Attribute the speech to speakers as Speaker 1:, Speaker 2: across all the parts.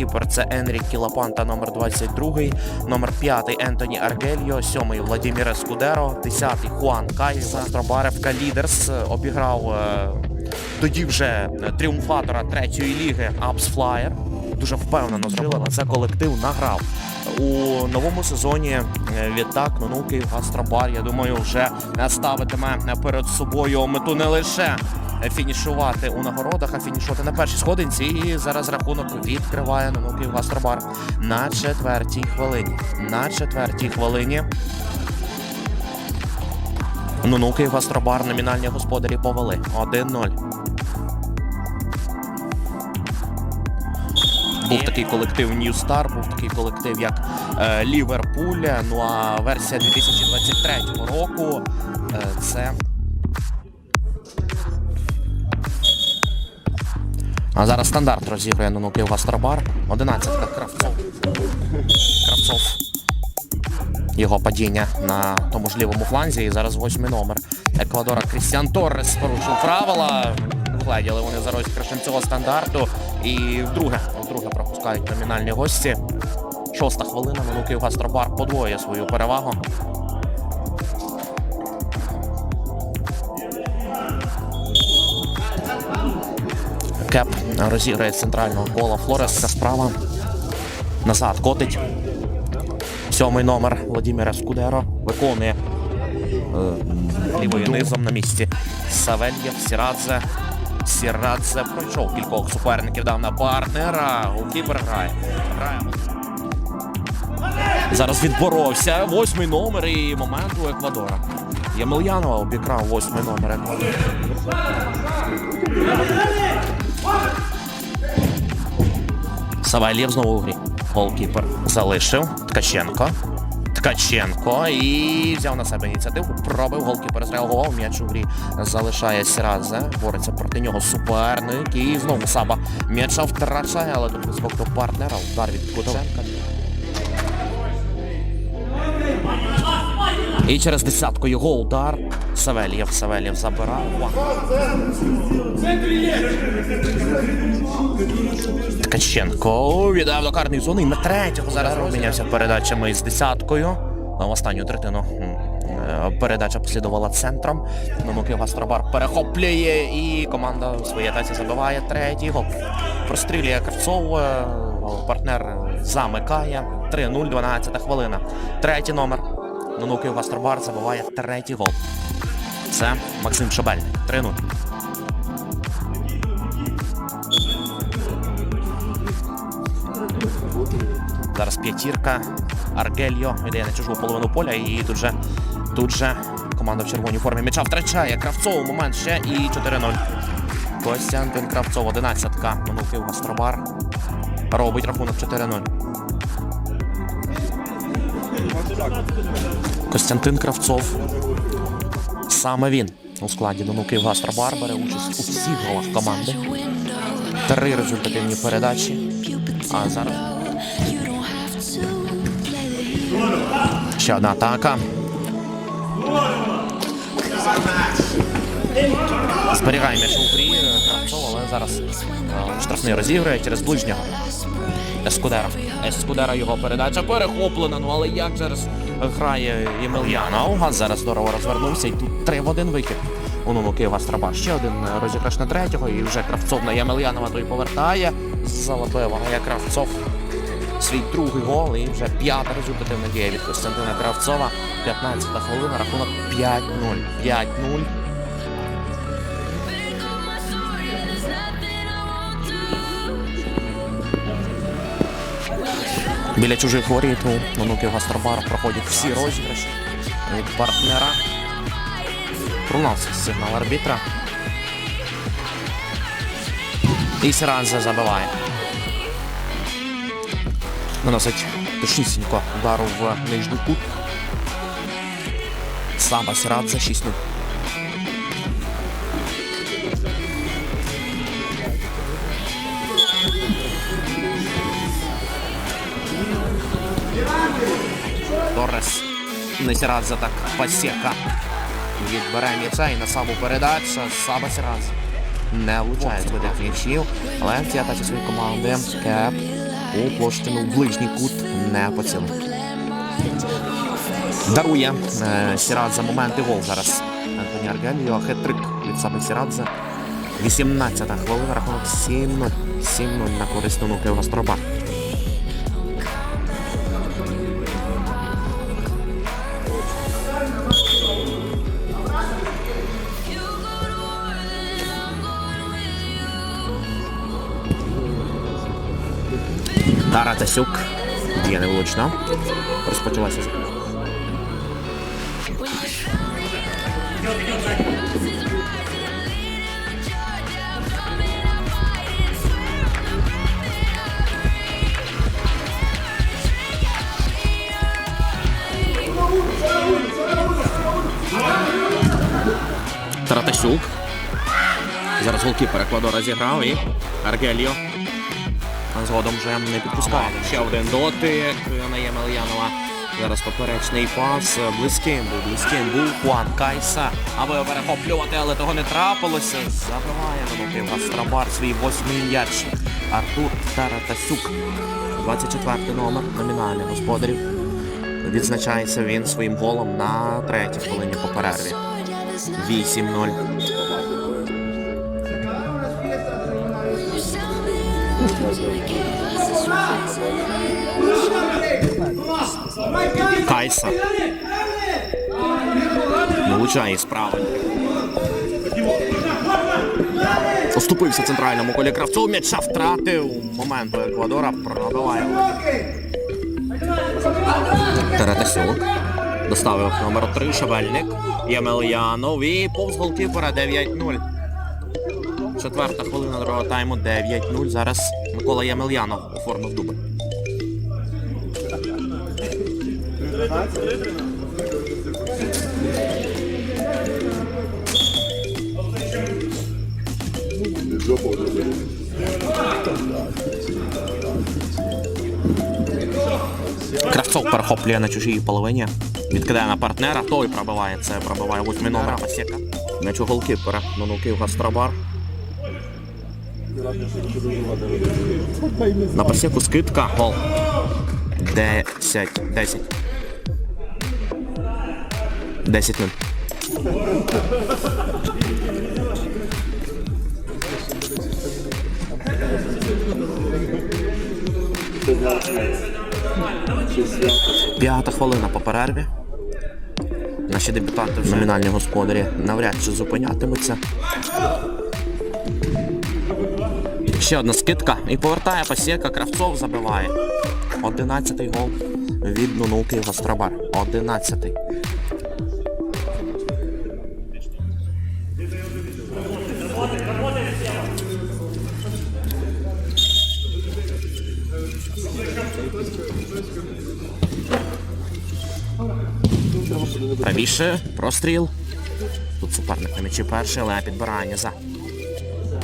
Speaker 1: Голкіпер це Енрік Кілапанта, номер 22, номер 5 Ентоні Аргельо, 7 Владімір Ескудеро, 10 Хуан Кайса, Стробаревка Лідерс е, обіграв е, тоді вже е, тріумфатора третьої ліги Апс Флаєр. Дуже впевнено зробила. Це колектив награв у новому сезоні. Відтак ну, Київ Гастробар, я думаю, вже ставитиме перед собою мету не лише фінішувати у нагородах, а фінішувати на першій сходинці. І зараз рахунок відкриває ну, Київ Гастробар на четвертій хвилині. На четвертій хвилині. Ну, Київ Гастробар номінальні господарі повели 1-0. Був такий колектив New Star, був такий колектив як е, Ліверпуль. Ну а версія 2023 року е, це. А зараз стандарт розігрує ну, Київ Гастробар. 11 Кравцов. Кравцов. Його падіння на тому ж лівому фланзі. І зараз восьмий номер Еквадора Крістіан Торрес порушив правила. Вгледіли вони за розіграшем цього стандарту. І вдруге, вдруге пропускають номінальні гості. Шоста хвилина. Ну, Київ Гастробар подвоює свою перевагу. Кеп розіграє центрального кола Флореска справа. Назад котить. Сьомий номер Владимира Скудеро виконує е, лівою низом на місці. Савельєв, Сірадзе. Сірадзе пройшов кількох суперників, дав на партнера. Голкіпер грає. Грає. Зараз відборовся. Восьмий номер і момент у Еквадора. Ємельянова обікрав восьмий номер Еквадора. Савельєв знову у грі. Голкіпер залишив. Ткаченко. Ткаченко і взяв на себе ініціативу. Пробив голкіпер, зреагував. М'яч у грі залишає Сіразе. Бореться проти нього суперник. І знову Саба м'яча втрачає, але тут звук до партнера. Удар від Ткаченка. І через десятку його удар. Савельєв. Савельєв забирав. Ткаченко віддав до карної зони. І на третього зараз обмінявся передачами з десяткою. На останню третину передача послідувала центром. Нонуки Гастробар перехоплює і команда у своїй атаці забиває третій гол. Прострілює Кравцов. е, Партнер замикає. 3-0, 12 хвилина. Третій номер. Нонуки Гастробар забиває третій гол. Це Максим Шабельник. 3-0. Зараз п'ятірка. Аргельо йде на чужу половину поля. І тут же, тут же команда в червоній формі м'яча втрачає. Кравцов момент ще і 4-0. Костянтин Кравцов, 11-ка. Минулкив Гастробар. Робить рахунок 4-0. Костянтин Кравцов. Саме він у складі Донуків Гастробар бере участь у всіх голах команди. Три результативні передачі. А зараз ще одна атака. Зберігає м'яч у грі Кравцов, але зараз е, штрафний розігрує через ближнього. Ескудера. Ескудера його передача перехоплена. Ну але як зараз грає Ємельянов. А зараз здорово розвернувся. І тут 3 в 1 викид. У Нуну Києва Страба. Ще один розіграш на третього. І вже Кравцов на Ємельянова той повертає. Залабив грає Кравцов. Свій другий гол і вже п'ята результативна дія від Костянтина Кравцова. 15 хвилина, рахунок 5-0. 5-0. Біля чужих воріт у онуків Гастробара проходять всі розіграші від партнера. Пролунався сигнал арбітра. І Сіранзе забиває. Наносить точнісінько удару в нижній кут. Саба Сірадзе 6-0. Торрес. Не Сірадзе так пасєка. Відбере м'яча і на саму передачу. Саба Сірадзе. не влучає видих м'ячів, але атаці своєї команди Кеп у площину в ближній кут не поцілив. Дарує е, Сірадзе моменти гол зараз. Антоні Аргеліо, хет-трик від себе Сірадзе. 18-та хвилина, рахунок 7-0. 7-0 на користь Нунуки Гостроба. Тара Тасюк. Діє невлучно. Розпочалася. Таратасюк. Зараз голкіпер Еквадора зіграв і Аргеліо. Згодом вже не підпускає. Ще один дотик на Ємельянова. Зараз поперечний пас. Близьким був, близьким був Хуан Кайса. Аби перехоплювати, але того не трапилося. Забиває на ноги Гастрабар свій восьмий м'яч. Артур Таратасюк. 24 номер номінальний господарів. Відзначається він своїм голом на третій хвилині по перерві. 8-0. Кайса. Влучає справа. Оступився центральному колі Кравцов. М'яча втратив. Момент у Еквадора пробиває. Теретасюк. Доставив номер 3 Шабельник. Ємельянов і повз голкіпера 9-0. Четверта хвилина другого тайму 9-0. Зараз Микола Ємельянов оформив дубль. Кравцов перехоплює на чужій половині. Відкидає на партнера, той пробиває. Це пробиває восьмий номер Масєка. М'яч у голкіпера. Нанукив Гастробар. На пасіку скидка. Гол. 10. 10. 10 0 П'ята хвилина по перерві. Наші дебютанти в номінальні господарі навряд чи зупинятимуться. Ще одна скидка і повертає пасєка, Кравцов забиває. Одинадцятий гол від Нунуки Гостробар. Одинадцятий. Правіше, простріл. Тут суперник на м'ячі перший, але підбирання за.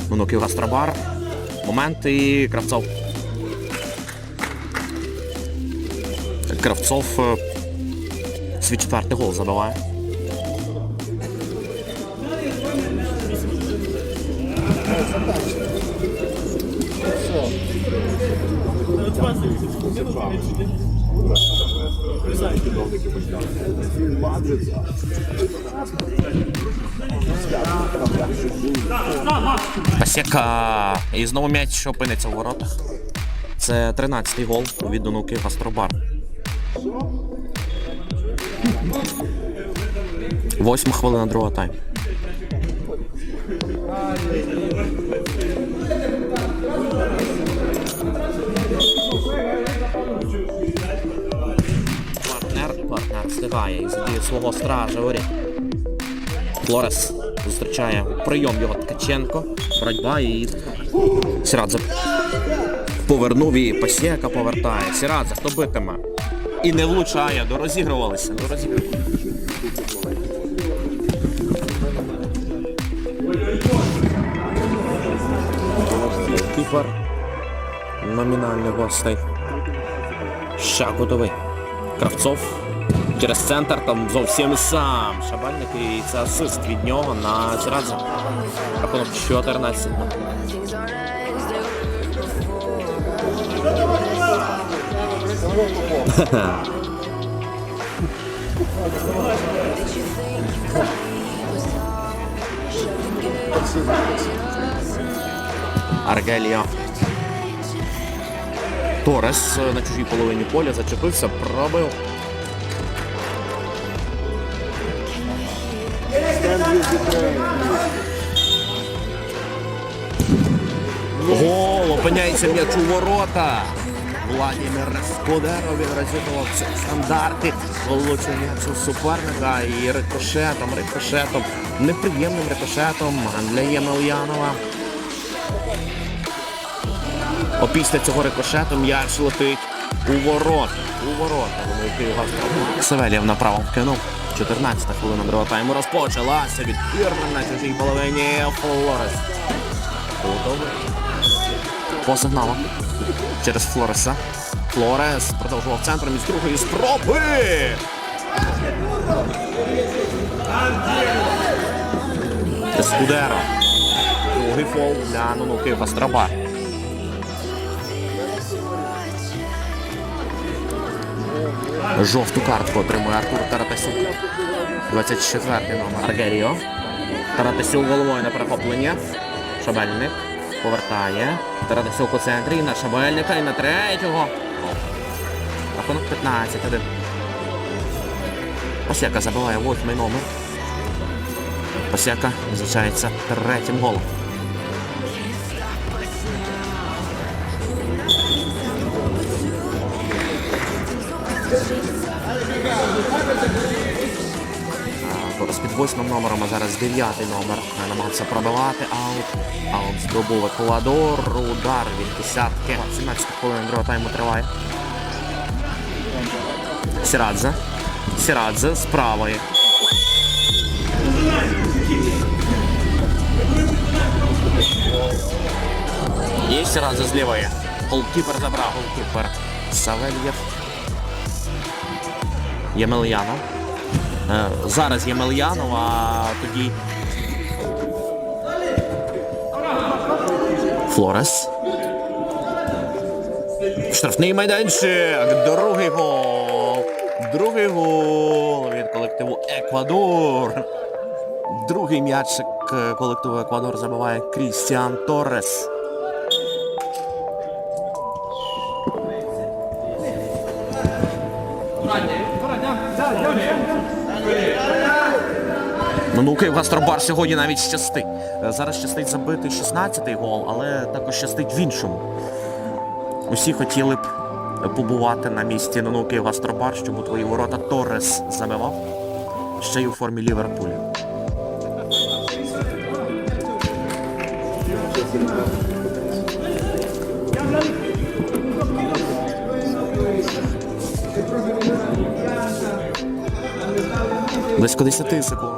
Speaker 1: Нунуків Гастробар. Момент і Кравцов. Кравцов е, свій четвертий гол забиває. Пасєка. І знову м'яч опиниться в воротах. Це 13-й гол від Донуки Гастробар. Восьма хвилина другого тайму. Встигає і задіє свого стража воріт. Флорес зустрічає прийом його Ткаченко. Боротьба і Сірадзе повернув і Пасєка повертає. Сірадзе, хто битиме? І не влучає, дорозігрувалися, дорозігрувалися. Кіпер номінальний гостей. Ще готовий. Кравцов Через центр там зовсім сам. Шабальник і це асист від нього на Зірадзе. Рахунок 14. Аргеліо. Торес на чужій половині поля зачепився, пробив. Гол, опиняється м'яч у ворота. Владимир Скудеро він розігрував стандарти. Влучив м'яч суперника і рикошетом, рикошетом, неприємним рикошетом для Ємельянова. Опісля цього рикошету м'яч летить у ворот. У ворота. Савельєв направо вкинув. 14 хвилина другого тайму розпочалася від Пірман на чужій половині Флорес. По сигналу. Через Флореса. Флорес продовжував центром із другої спроби. Ескудеро. Другий фол для Нунуки Вастраба. Жовту картку отримує Артур Таратасюк. 24 номер. Аргеріо. Таратасюк головою на перехоплення. Шабельник повертає. Таратасюк у центрі на Шабельника і на третього. Рахунок 15-1. Посяка забиває восьмий номер. Посяка визначається третім голом. Зараз під восьмим номером, а зараз дев'ятий номер. Намагався пробивати аут. Аут здобув Еквадор. Удар від десятки. 17 хвилин другого тайму триває. Сірадзе. Сірадзе з правої. Є Сірадзе з лівої. Голкіпер забрав, голкіпер. Савельєв. Ємельянов. Е, Зараз Ємельянов, а тоді. Флорес. Штрафний майданчик. Другий гол. Другий гол від колективу Еквадор. Другий м'ячик е, колективу Еквадор забиває Крістіан Торрес. Ну, Київ Гастробар сьогодні навіть щастить. Е, Зараз щастить забити 16-й гол, але також щастить в іншому. Усі хотіли б побувати на місці ну, Київ Гастробар, щоб у твої ворота Торрес забивав. Ще й у формі Ліверпуля. Близько 10 секунд.